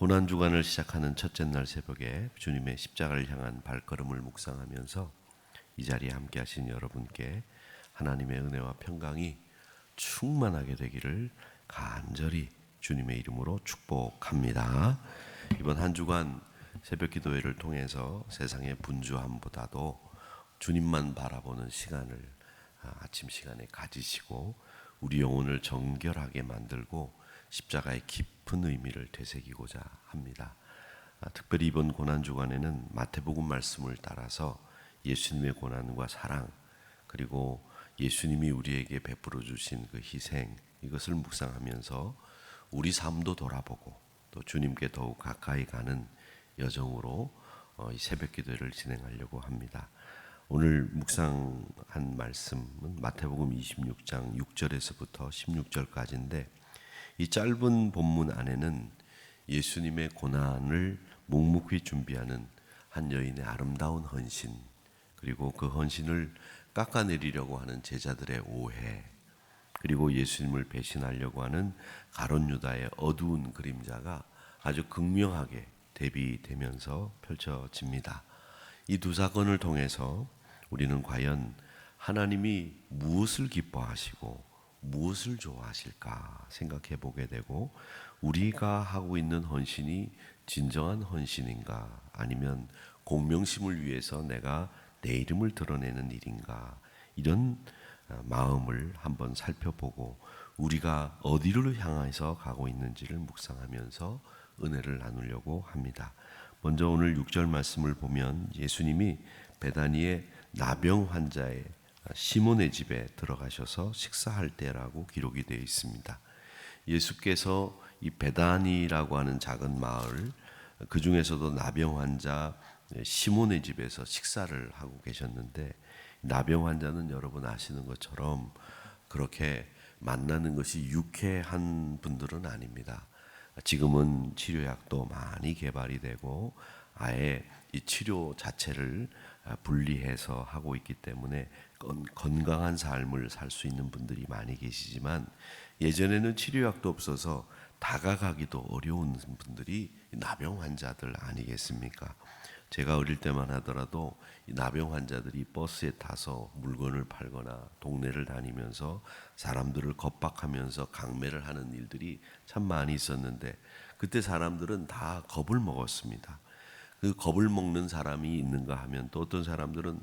고난 주간을 시작하는 첫째 날 새벽에 주님의 십자가를 향한 발걸음을 묵상하면서 이 자리에 함께 하신 여러분께 하나님의 은혜와 평강이 충만하게 되기를 간절히 주님의 이름으로 축복합니다. 이번 한 주간 새벽 기도회를 통해서 세상의 분주함보다도 주님만 바라보는 시간을 아, 아침 시간에 가지시고 우리 영혼을 정결하게 만들고 십자가의 깊 은 의미를 되새기고자 합니다. 아, 특별히 이번 고난 주간에는 마태복음 말씀을 따라서 예수님의 고난과 사랑 그리고 예수님이 우리에게 베풀어 주신 그 희생 이것을 묵상하면서 우리 삶도 돌아보고 또 주님께 더욱 가까이 가는 여정으로 어, 이 새벽 기도를 진행하려고 합니다. 오늘 묵상한 말씀은 마태복음 26장 6절에서부터 16절까지인데 이 짧은 본문 안에는 예수님의 고난을 묵묵히 준비하는 한 여인의 아름다운 헌신 그리고 그 헌신을 깎아내리려고 하는 제자들의 오해 그리고 예수님을 배신하려고 하는 가론 유다의 어두운 그림자가 아주 극명하게 대비되면서 펼쳐집니다. 이 두 사건을 통해서 우리는 과연 하나님이 무엇을 기뻐하시고 무엇을 좋아하실까 생각해 보게 되고 우리가 하고 있는 헌신이 진정한 헌신인가 아니면 공명심을 위해서 내가 내 이름을 드러내는 일인가 이런 어, 마음을 한번 살펴보고 우리가 어디를 향해서 가고 있는지를 묵상하면서 은혜를 나누려고 합니다. 먼저 오늘 6절 말씀을 보면 예수님이 베다니의 나병 환자의 시몬의 집에 들어가셔서 식사할 때라고 기록이 되어 있습니다. 예수께서 이 베다니라고 하는 작은 마을 그 중에서도 나병 환자 시몬의 집에서 식사를 하고 계셨는데 나병 환자는 여러분 아시는 것처럼 그렇게 만나는 것이 유쾌한 분들은 아닙니다. 지금은 치료약도 많이 개발이 되고 아예 이 치료 자체를 분리해서 하고 있기 때문에 건강한 삶을 살 수 있는 분들이 많이 계시지만 예전에는 치료약도 없어서 다가가기도 어려운 분들이 나병 환자들 아니겠습니까? 제가 어릴 때만 하더라도 나병 환자들이 버스에 타서 물건을 팔거나 동네를 다니면서 사람들을 겁박하면서 강매를 하는 일들이 참 많이 있었는데 그때 사람들은 다 겁을 먹었습니다. 그 겁을 먹는 사람이 있는가 하면 또 어떤 사람들은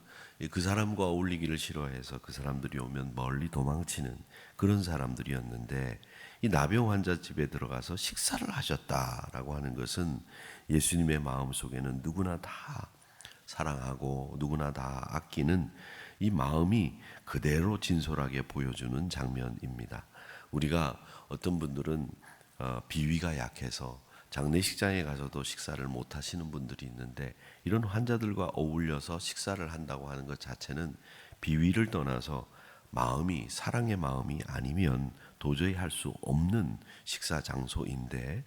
그 사람과 어울리기를 싫어해서 그 사람들이 오면 멀리 도망치는 그런 사람들이었는데 이 나병 환자 집에 들어가서 식사를 하셨다라고 하는 것은 예수님의 마음 속에는 누구나 다 사랑하고 누구나 다 아끼는 이 마음이 그대로 진솔하게 보여주는 장면입니다. 우리가 어떤 분들은 어, 비위가 약해서 장례식장에 가서도 식사를 못 하시는 분들이 있는데 이런 환자들과 어울려서 식사를 한다고 하는 것 자체는 비위를 떠나서 마음이 사랑의 마음이 아니면 도저히 할 수 없는 식사 장소인데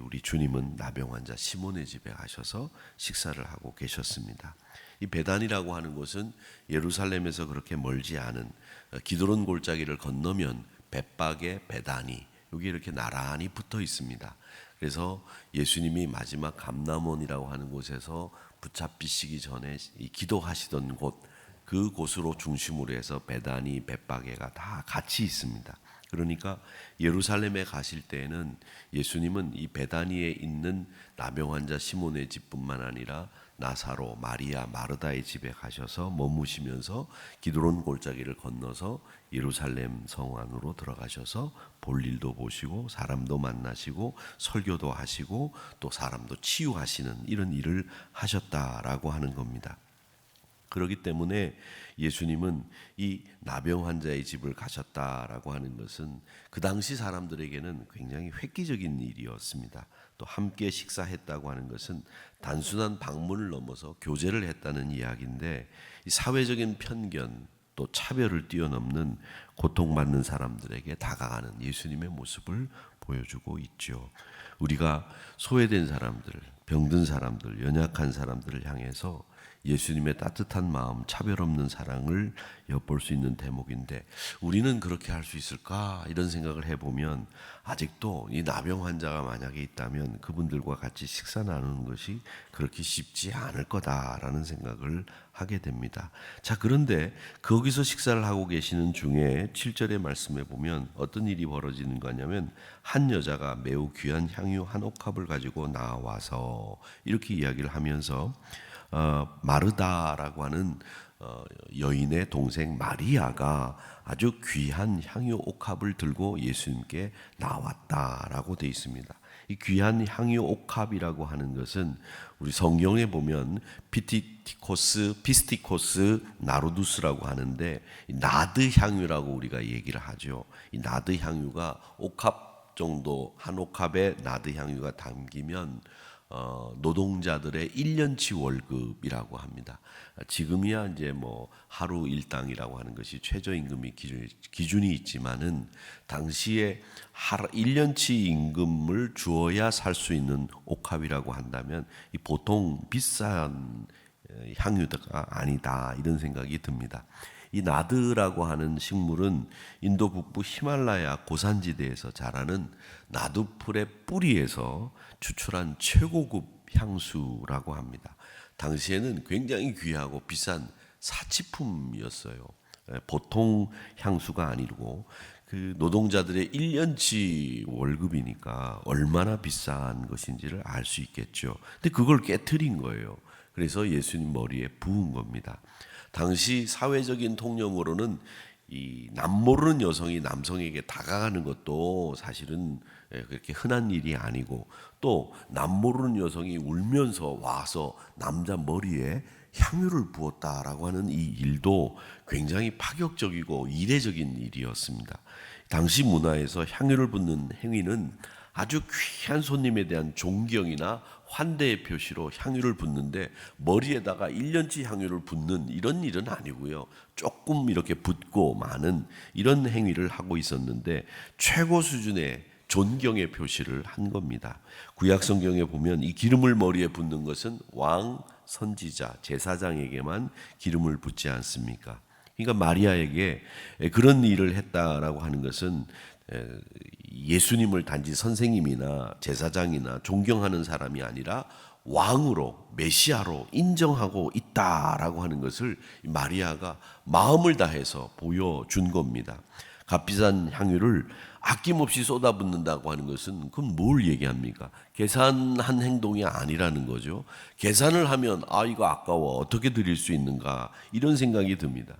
우리 주님은 나병 환자 시몬의 집에 가셔서 식사를 하고 계셨습니다. 이 베단이라고 하는 곳은 예루살렘에서 그렇게 멀지 않은 어, 기드론 골짜기를 건너면 bet박의 베다니 여기 이렇게 나란히 붙어 있습니다. 그래서 예수님이 마지막 감남원이라고 하는 곳에서 붙잡히시기 전에 기도하시던 곳, 그 곳으로 중심으로 해서 베다니, bet박에가 다 같이 있습니다. 그러니까 예루살렘에 가실 때에는 예수님은 이 베다니에 있는 나병 환자 시몬의 집뿐만 아니라 나사로, 마리아, 마르다의 집에 가셔서 머무시면서 기드론 골짜기를 건너서 예루살렘 성 안으로 들어가셔서 볼 일도 보시고 사람도 만나시고 설교도 하시고 또 사람도 치유하시는 이런 일을 하셨다라고 하는 겁니다. 그렇기 때문에 예수님은 이 나병 환자의 집을 가셨다라고 하는 것은 그 당시 사람들에게는 굉장히 획기적인 일이었습니다. 또 함께 식사했다고 하는 것은 단순한 방문을 넘어서 교제를 했다는 이야기인데 사회적인 편견 또 차별을 뛰어넘는 고통받는 사람들에게 다가가는 예수님의 모습을 보여주고 있죠. 우리가 소외된 사람들, 병든 사람들, 연약한 사람들을 향해서 예수님의 따뜻한 마음, 차별 없는 사랑을 엿볼 수 있는 대목인데 우리는 그렇게 할 수 있을까? 이런 생각을 해보면 아직도 이 나병 환자가 만약에 있다면 그분들과 같이 식사 나누는 것이 그렇게 쉽지 않을 거다라는 생각을 하게 됩니다. 자 그런데 거기서 식사를 하고 계시는 중에 7절의 말씀에 보면 어떤 일이 벌어지는 거냐면 한 여자가 매우 귀한 향유 한 옥합을 가지고 나와서 이렇게 이야기를 하면서 어, 마르다라고 하는 어, 여인의 동생 마리아가 아주 귀한 향유 옥합을 들고 예수님께 나왔다라고 되어 있습니다. 이 귀한 향유 옥합이라고 하는 것은 우리 성경에 보면 피티코스, 피스티코스, 나루두스라고 하는데 이 나드 향유라고 우리가 얘기를 하죠. 이 나드 향유가 옥합 정도 한 옥합에 나드 향유가 담기면 어, 노동자들의 1년치 월급이라고 합니다. 지금이야 이제 뭐 하루 일당이라고 하는 것이 최저임금이 기준, 기준이 있지만은 당시에 하루 1년치 임금을 주어야 살 수 있는 옥합이라고 한다면 이 보통 비싼 향유가 아니다 이런 생각이 듭니다. 이 나드라고 하는 식물은 인도 북부 히말라야 고산지대에서 자라는 나두풀의 뿌리에서 추출한 최고급 향수라고 합니다. 당시에는 굉장히 귀하고 비싼 사치품이었어요. 예, 보통 향수가 아니고 그 노동자들의 1년치 월급이니까 얼마나 비싼 것인지를 알 수 있겠죠. 근데 그걸 깨뜨린 거예요. 그래서 예수님 머리에 부은 겁니다. 당시 사회적인 통념으로는 이 남모르는 여성이 남성에게 다가가는 것도 사실은 예, 그렇게 흔한 일이 아니고 또 남모르는 여성이 울면서 와서 남자 머리에 향유를 부었다라고 하는 이 일도 굉장히 파격적이고 이례적인 일이었습니다. 당시 문화에서 향유를 붓는 행위는 아주 귀한 손님에 대한 존경이나 환대의 표시로 향유를 붓는데 머리에다가 1년치 향유를 붓는 이런 일은 아니고요. 조금 이렇게 붓고 마는 이런 행위를 하고 있었는데 최고 수준의 존경의 표시를 한 겁니다. 구약 성경에 보면 이 기름을 머리에 붓는 것은 왕, 선지자, 제사장에게만 기름을 붓지 않습니까? 그러니까 마리아에게 그런 일을 했다라고 하는 것은 예수님을 단지 선생님이나 제사장이나 존경하는 사람이 아니라 왕으로 메시아로 인정하고 있다라고 하는 것을 마리아가 마음을 다해서 보여준 겁니다. 값비싼 향유를 아낌없이 쏟아붓는다고 하는 것은 그건 뭘 얘기합니까? 계산한 행동이 아니라는 거죠. 계산을 하면 아 이거 아까워 어떻게 드릴 수 있는가 이런 생각이 듭니다.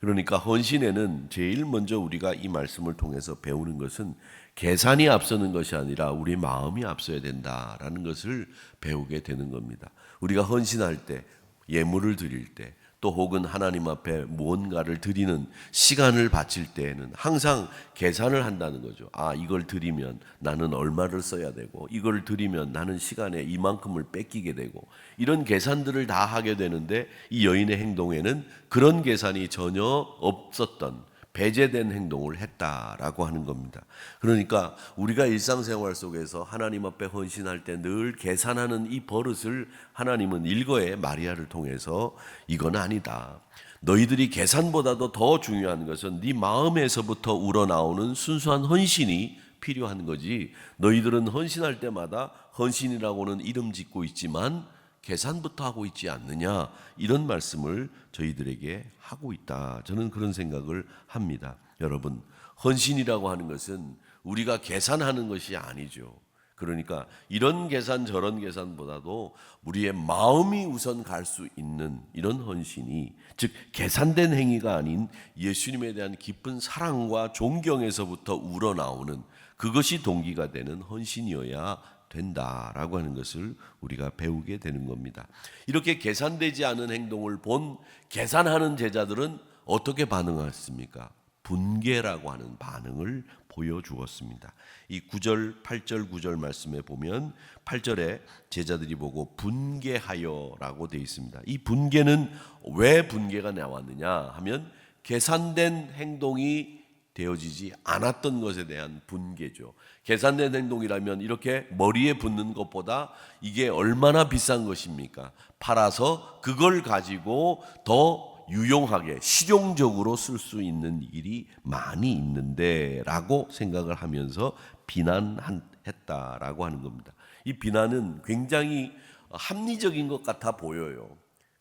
그러니까 헌신에는 제일 먼저 우리가 이 말씀을 통해서 배우는 것은 계산이 앞서는 것이 아니라 우리 마음이 앞서야 된다라는 것을 배우게 되는 겁니다. 우리가 헌신할 때, 예물을 드릴 때, 또 혹은 하나님 앞에 무언가를 드리는 시간을 바칠 때에는 항상 계산을 한다는 거죠. 아, 이걸 드리면 나는 얼마를 써야 되고, 이걸 드리면 나는 시간에 이만큼을 뺏기게 되고, 이런 계산들을 다 하게 되는데 이 여인의 행동에는 그런 계산이 전혀 없었던 배제된 행동을 했다라고 하는 겁니다. 그러니까 우리가 일상생활 속에서 하나님 앞에 헌신할 때 늘 계산하는 이 버릇을 하나님은 일거에 마리아를 통해서 이건 아니다. 너희들이 계산보다도 더 중요한 것은 네 마음에서부터 우러나오는 순수한 헌신이 필요한 거지. 너희들은 헌신할 때마다 헌신이라고는 이름 짓고 있지만 계산부터 하고 있지 않느냐 이런 말씀을 저희들에게 하고 있다. 저는 그런 생각을 합니다. 여러분 헌신이라고 하는 것은 우리가 계산하는 것이 아니죠. 그러니까 이런 계산 저런 계산보다도 우리의 마음이 우선 갈 수 있는 이런 헌신이 즉 계산된 행위가 아닌 예수님에 대한 깊은 사랑과 존경에서부터 우러나오는 그것이 동기가 되는 헌신이어야 된다라고 하는 것을 우리가 배우게 되는 겁니다. 이렇게 계산되지 않은 행동을 본 계산하는 제자들은 어떻게 반응했습니까? 분개라고 하는 반응을 보여주었습니다. 이 9절, 8절, 9절 말씀에 보면 8절에 제자들이 보고 분개하여라고 되어 있습니다. 이 분개는 왜 분개가 나왔느냐 하면 계산된 행동이 되어지지 않았던 것에 대한 분개죠. 계산된 행동이라면 이렇게 머리에 붙는 것보다 이게 얼마나 비싼 것입니까? 팔아서 그걸 가지고 더 유용하게 실용적으로 쓸 수 있는 일이 많이 있는데라고 생각을 하면서 비난했다라고 하는 겁니다. 이 비난은 굉장히 합리적인 것 같아 보여요.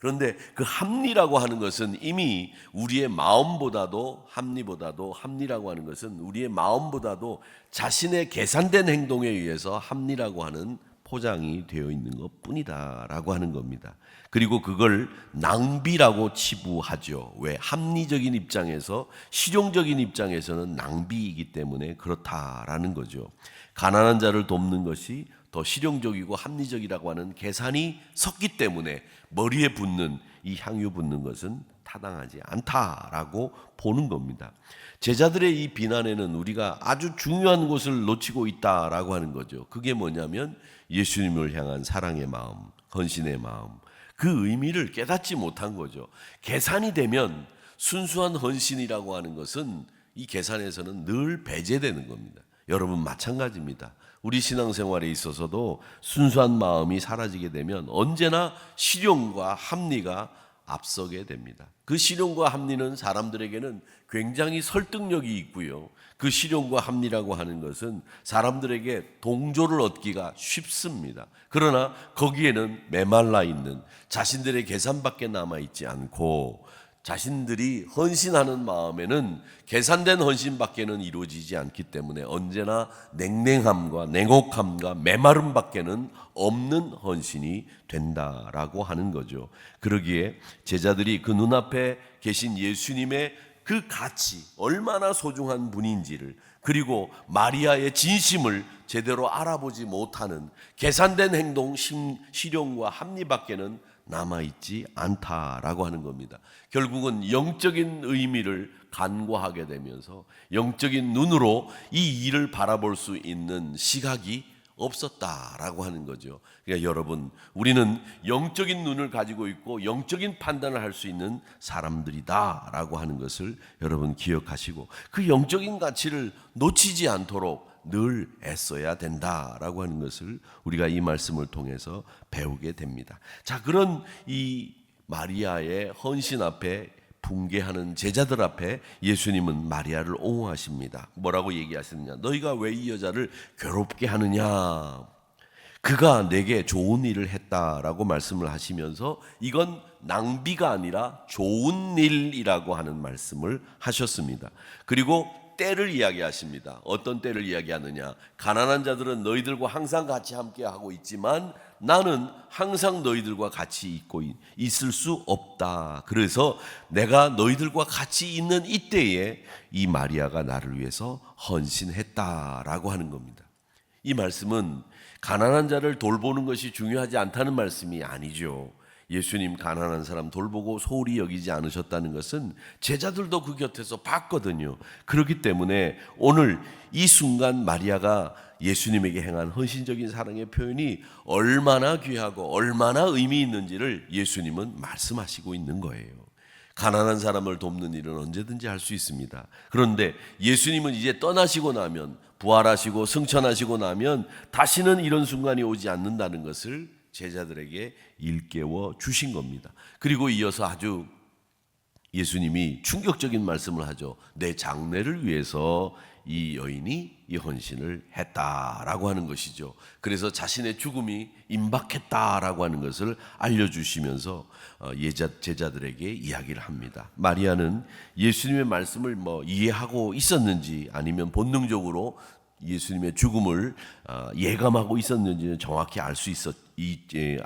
그런데 그 합리라고 하는 것은 이미 우리의 마음보다도 합리보다도 합리라고 하는 것은 우리의 마음보다도 자신의 계산된 행동에 의해서 합리라고 하는 포장이 되어 있는 것 뿐이다라고 하는 겁니다. 그리고 그걸 낭비라고 치부하죠. 왜? 합리적인 입장에서 실용적인 입장에서는 낭비이기 때문에 그렇다라는 거죠. 가난한 자를 돕는 것이 더 실용적이고 합리적이라고 하는 계산이 섰기 때문에 머리에 붙는 이 향유 붙는 것은 타당하지 않다라고 보는 겁니다. 제자들의 이 비난에는 우리가 아주 중요한 것을 놓치고 있다라고 하는 거죠. 그게 뭐냐면 예수님을 향한 사랑의 마음, 헌신의 마음, 그 의미를 깨닫지 못한 거죠. 계산이 되면 순수한 헌신이라고 하는 것은 이 계산에서는 늘 배제되는 겁니다. 여러분 마찬가지입니다. 우리 신앙생활에 있어서도 순수한 마음이 사라지게 되면 언제나 실용과 합리가 앞서게 됩니다. 그 실용과 합리는 사람들에게는 굉장히 설득력이 있고요. 그 실용과 합리라고 하는 것은 사람들에게 동조를 얻기가 쉽습니다. 그러나 거기에는 메말라 있는 자신들의 계산밖에 남아 있지 않고 자신들이 헌신하는 마음에는 계산된 헌신밖에는 이루어지지 않기 때문에 언제나 냉랭함과 냉혹함과 메마름밖에는 없는 헌신이 된다라고 하는 거죠. 그러기에 제자들이 그 눈앞에 계신 예수님의 그 가치 얼마나 소중한 분인지를 그리고 마리아의 진심을 제대로 알아보지 못하는 계산된 행동 심, 실용과 합리밖에는 남아있지 않다라고 하는 겁니다. 결국은 영적인 의미를 간과하게 되면서 영적인 눈으로 이 일을 바라볼 수 있는 시각이 없었다라고 하는 거죠. 그러니까 여러분, 우리는 영적인 눈을 가지고 있고 영적인 판단을 할 수 있는 사람들이다라고 하는 것을 여러분 기억하시고 그 영적인 가치를 놓치지 않도록 늘 애써야 된다라고 하는 것을 우리가 이 말씀을 통해서 배우게 됩니다. 자, 그런 이 마리아의 헌신 앞에 붕괴하는 제자들 앞에 예수님은 마리아를 옹호하십니다. 뭐라고 얘기하시느냐? 너희가 왜 이 여자를 괴롭게 하느냐? 그가 내게 좋은 일을 했다라고 말씀을 하시면서 이건 낭비가 아니라 좋은 일이라고 하는 말씀을 하셨습니다. 그리고 때를 이야기하십니다. 어떤 때를 이야기하느냐? 가난한 자들은 너희들과 항상 같이 함께 하고 있지만 나는 항상 너희들과 같이 있고 있을 수 없다. 그래서 내가 너희들과 같이 있는 이때에 이 마리아가 나를 위해서 헌신했다라고 하는 겁니다. 이 말씀은 가난한 자를 돌보는 것이 중요하지 않다는 말씀이 아니죠. 예수님 가난한 사람 돌보고 소홀히 여기지 않으셨다는 것은 제자들도 그 곁에서 봤거든요. 그렇기 때문에 오늘 이 순간 마리아가 예수님에게 행한 헌신적인 사랑의 표현이 얼마나 귀하고 얼마나 의미 있는지를 예수님은 말씀하시고 있는 거예요. 가난한 사람을 돕는 일은 언제든지 할 수 있습니다. 그런데 예수님은 이제 떠나시고 나면 부활하시고 승천하시고 나면 다시는 이런 순간이 오지 않는다는 것을 제자들에게 일깨워 주신 겁니다. 그리고 이어서 아주 예수님이 충격적인 말씀을 하죠. 내 장래를 위해서 이 여인이 이 헌신을 했다라고 하는 것이죠. 그래서 자신의 죽음이 임박했다라고 하는 것을 알려주시면서 어, 예자 제자들에게 이야기를 합니다. 마리아는 예수님의 말씀을 뭐 이해하고 있었는지 아니면 본능적으로 예수님의 죽음을 어, 예감하고 있었는지는 정확히 알 수 있었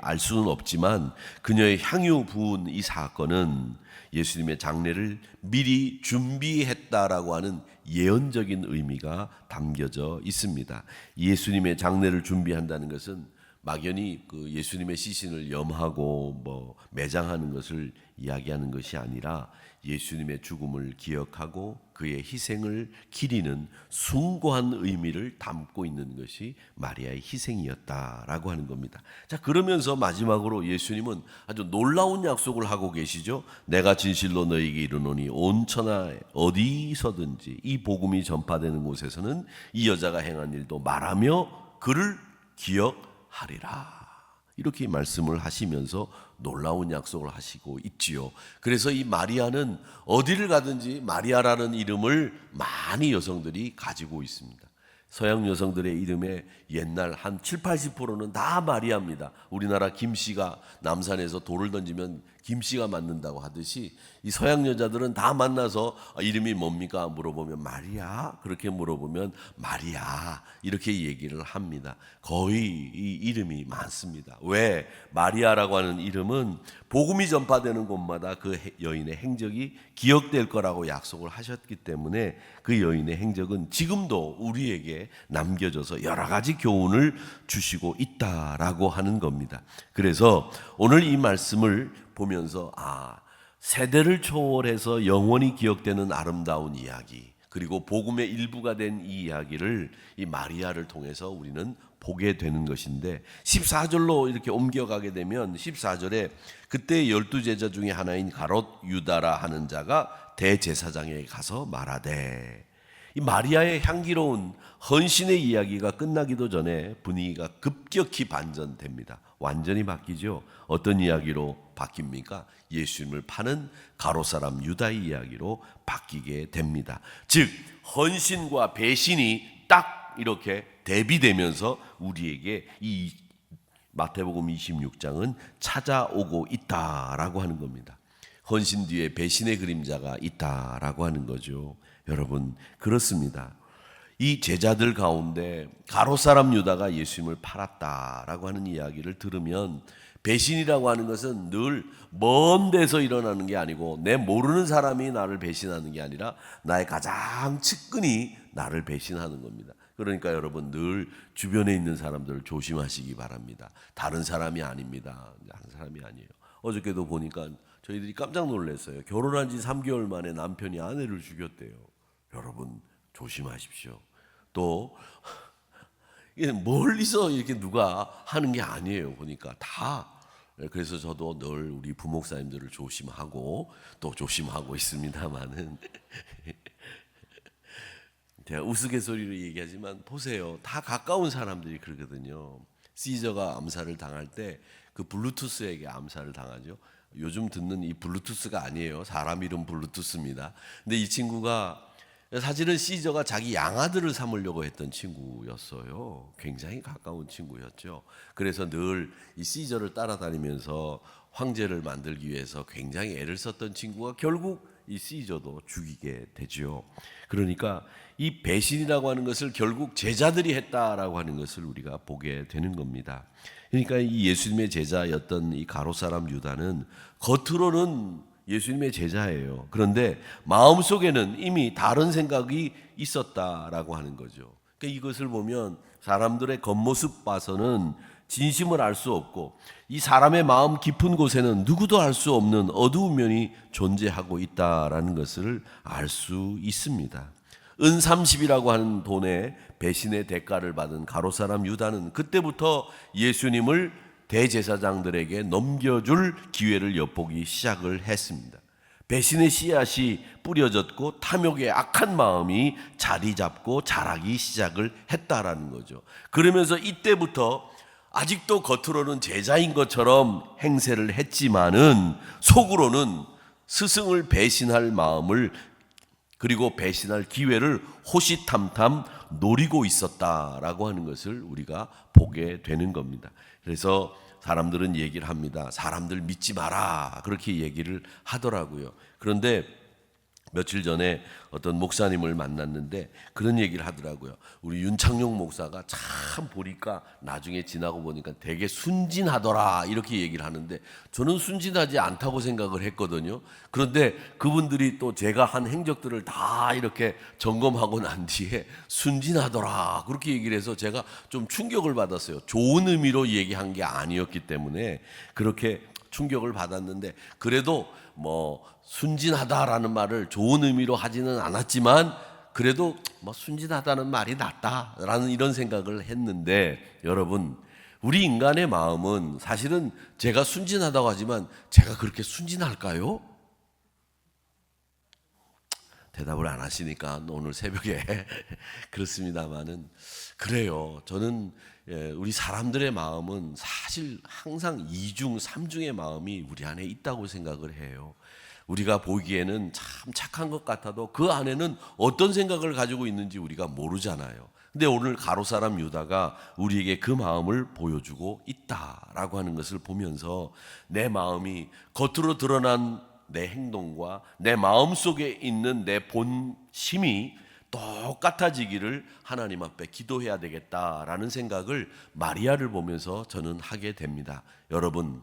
알 수는 없지만 그녀의 향유 부은 이 사건은 예수님의 장례를 미리 준비했다라고 하는 예언적인 의미가 담겨져 있습니다. 예수님의 장례를 준비한다는 것은 막연히 그 예수님의 시신을 염하고 뭐 매장하는 것을 이야기하는 것이 아니라 예수님의 죽음을 기억하고 그의 희생을 기리는 숭고한 의미를 담고 있는 것이 마리아의 희생이었다라고 하는 겁니다. 자, 그러면서 마지막으로 예수님은 아주 놀라운 약속을 하고 계시죠. 내가 진실로 너에게 이르노니 온 천하에 어디서든지 이 복음이 전파되는 곳에서는 이 여자가 행한 일도 말하며 그를 기억하리라. 이렇게 말씀을 하시면서 놀라운 약속을 하시고 있지요. 그래서 이 마리아는 어디를 가든지 마리아라는 이름을 많이 여성들이 가지고 있습니다. 서양 여성들의 이름에 옛날 한 7, 80%는 다 마리아입니다. 우리나라 김 씨가 남산에서 돌을 던지면 김 씨가 맞는다고 하듯이 이 서양 여자들은 다 만나서 아, 이름이 뭡니까 물어보면 마리아 그렇게 물어보면 마리아 이렇게 얘기를 합니다. 거의 이 이름이 많습니다. 왜 마리아라고 하는 이름은 복음이 전파되는 곳마다 그 해- 여인의 행적이 기억될 거라고 약속을 하셨기 때문에 그 여인의 행적은 지금도 우리에게 남겨져서 여러 가지 교훈을 주시고 있다라고 하는 겁니다. 그래서 오늘 이 말씀을 보면서 아 세대를 초월해서 영원히 기억되는 아름다운 이야기 그리고 복음의 일부가 된 이 이야기를 이 마리아를 통해서 우리는 보게 되는 것인데 14절로 이렇게 옮겨가게 되면 14절에 그때 열두 제자 중에 하나인 가롯 유다라 하는 자가 대제사장에게 가서 말하되 이 마리아의 향기로운 헌신의 이야기가 끝나기도 전에 분위기가 급격히 반전됩니다. 완전히 바뀌죠. 어떤 이야기로 바뀝니까? 예수님을 파는 가로 사람 유다의 이야기로 바뀌게 됩니다. 즉 헌신과 배신이 딱 이렇게 대비되면서 우리에게 이 마태복음 26장은 찾아오고 있다라고 하는 겁니다. 헌신 뒤에 배신의 그림자가 있다라고 하는 거죠. 여러분 그렇습니다. 이 제자들 가운데 가로 사람 유다가 예수님을 팔았다라고 하는 이야기를 들으면 배신이라고 하는 것은 늘 먼 데서 일어나는 게 아니고 내 모르는 사람이 나를 배신하는 게 아니라 나의 가장 측근이 나를 배신하는 겁니다. 그러니까 여러분 늘 주변에 있는 사람들을 조심하시기 바랍니다. 다른 사람이 아닙니다. 다른 사람이 아니에요. 어저께도 보니까 저희들이 깜짝 놀랐어요. 결혼한 지 3개월 만에 남편이 아내를 죽였대요. 여러분 조심하십시오. 또 멀리서 이렇게 누가 하는 게 아니에요. 보니까 다 그래서 저도 늘 우리 부목사님들을 조심하고 또 조심하고 있습니다만은 제가 우스갯소리로 얘기하지만 보세요. 다 가까운 사람들이 그러거든요. 시저가 암살을 당할 때 그 블루투스에게 암살을 당하죠. 요즘 듣는 이 블루투스가 아니에요. 사람 이름 블루투스입니다. 근데 이 친구가 사실은 시저가 자기 양아들을 삼으려고 했던 친구였어요. 굉장히 가까운 친구였죠. 그래서 늘 이 시저를 따라다니면서 황제를 만들기 위해서 굉장히 애를 썼던 친구가 결국 이 시저도 죽이게 되죠. 그러니까 이 배신이라고 하는 것을 결국 제자들이 했다라고 하는 것을 우리가 보게 되는 겁니다. 그러니까 이 예수님의 제자였던 이 가로 사람 유다는 겉으로는 예수님의 제자예요. 그런데 마음속에는 이미 다른 생각이 있었다라고 하는 거죠. 그러니까 이것을 보면 사람들의 겉모습 봐서는 진심을 알 수 없고 이 사람의 마음 깊은 곳에는 누구도 알 수 없는 어두운 면이 존재하고 있다라는 것을 알 수 있습니다. 은 30이라고 하는 돈의 배신의 대가를 받은 가로 사람 유다는 그때부터 예수님을 대제사장들에게 넘겨줄 기회를 엿보기 시작을 했습니다. 배신의 씨앗이 뿌려졌고 탐욕의 악한 마음이 자리 잡고 자라기 시작을 했다라는 거죠. 그러면서 이때부터 아직도 겉으로는 제자인 것처럼 행세를 했지만은 속으로는 스승을 배신할 마음을 그리고 배신할 기회를 호시탐탐 노리고 있었다라고 하는 것을 우리가 보게 되는 겁니다. 그래서 사람들은 얘기를 합니다. 사람들 믿지 마라. 그렇게 얘기를 하더라고요. 그런데 며칠 전에 어떤 목사님을 만났는데 그런 얘기를 하더라고요. 우리 윤창용 목사가 참 보니까 나중에 지나고 보니까 되게 순진하더라 이렇게 얘기를 하는데 저는 순진하지 않다고 생각을 했거든요. 그런데 그분들이 또 제가 한 행적들을 다 이렇게 점검하고 난 뒤에 순진하더라 그렇게 얘기를 해서 제가 좀 충격을 받았어요. 좋은 의미로 얘기한 게 아니었기 때문에 그렇게 충격을 받았는데 그래도 뭐 순진하다라는 말을 좋은 의미로 하지는 않았지만 그래도 뭐 순진하다는 말이 낫다라는 이런 생각을 했는데 여러분 우리 인간의 마음은 사실은 제가 순진하다고 하지만 제가 그렇게 순진할까요? 대답을 안 하시니까 오늘 새벽에 그렇습니다만은 그래요. 저는 예, 우리 사람들의 마음은 사실 항상 이중 삼중의 마음이 우리 안에 있다고 생각을 해요. 우리가 보기에는 참 착한 것 같아도 그 안에는 어떤 생각을 가지고 있는지 우리가 모르잖아요. 근데 오늘 가로 사람 유다가 우리에게 그 마음을 보여주고 있다라고 하는 것을 보면서 내 마음이 겉으로 드러난 내 행동과 내 마음 속에 있는 내 본심이 똑같아지기를 하나님 앞에 기도해야 되겠다라는 생각을 마리아를 보면서 저는 하게 됩니다. 여러분,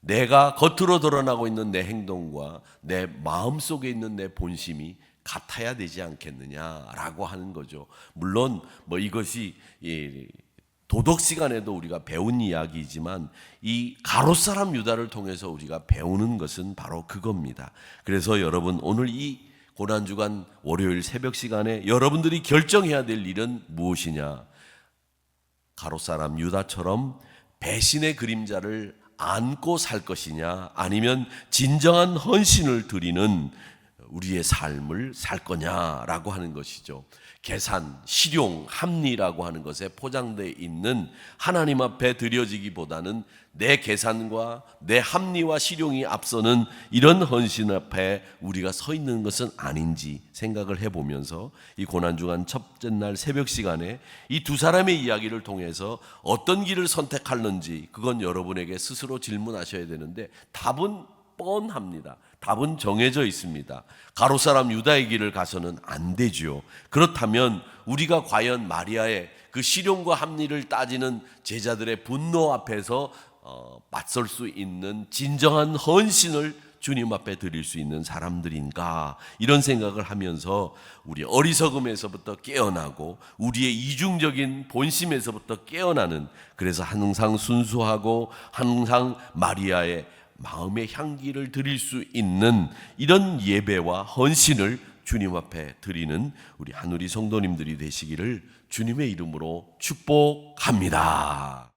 내가 겉으로 드러나고 있는 내 행동과 내 마음 속에 있는 내 본심이 같아야 되지 않겠느냐라고 하는 거죠. 물론 뭐 이것이 이 도덕 시간에도 우리가 배운 이야기이지만 이 가롯 사람 유다를 통해서 우리가 배우는 것은 바로 그겁니다. 그래서 여러분 오늘 이 고난 주간 월요일 새벽 시간에 여러분들이 결정해야 될 일은 무엇이냐? 가롯 사람 유다처럼 배신의 그림자를 안고 살 것이냐 아니면 진정한 헌신을 드리는 우리의 삶을 살 거냐라고 하는 것이죠. 계산, 실용, 합리라고 하는 것에 포장되어 있는 하나님 앞에 드려지기보다는 내 계산과 내 합리와 실용이 앞서는 이런 헌신 앞에 우리가 서 있는 것은 아닌지 생각을 해보면서 이 고난주간 첫째 날 새벽 시간에 이 두 사람의 이야기를 통해서 어떤 길을 선택할는지 그건 여러분에게 스스로 질문하셔야 되는데 답은 뻔합니다. 답은 정해져 있습니다. 가로 사람 유다의 길을 가서는 안 되지요. 그렇다면 우리가 과연 마리아의 그 실용과 합리를 따지는 제자들의 분노 앞에서 어, 맞설 수 있는 진정한 헌신을 주님 앞에 드릴 수 있는 사람들인가 이런 생각을 하면서 우리 어리석음에서부터 깨어나고 우리의 이중적인 본심에서부터 깨어나는 그래서 항상 순수하고 항상 마리아의 마음의 향기를 드릴 수 있는 이런 예배와 헌신을 주님 앞에 드리는 우리 하누리 성도님들이 되시기를 주님의 이름으로 축복합니다.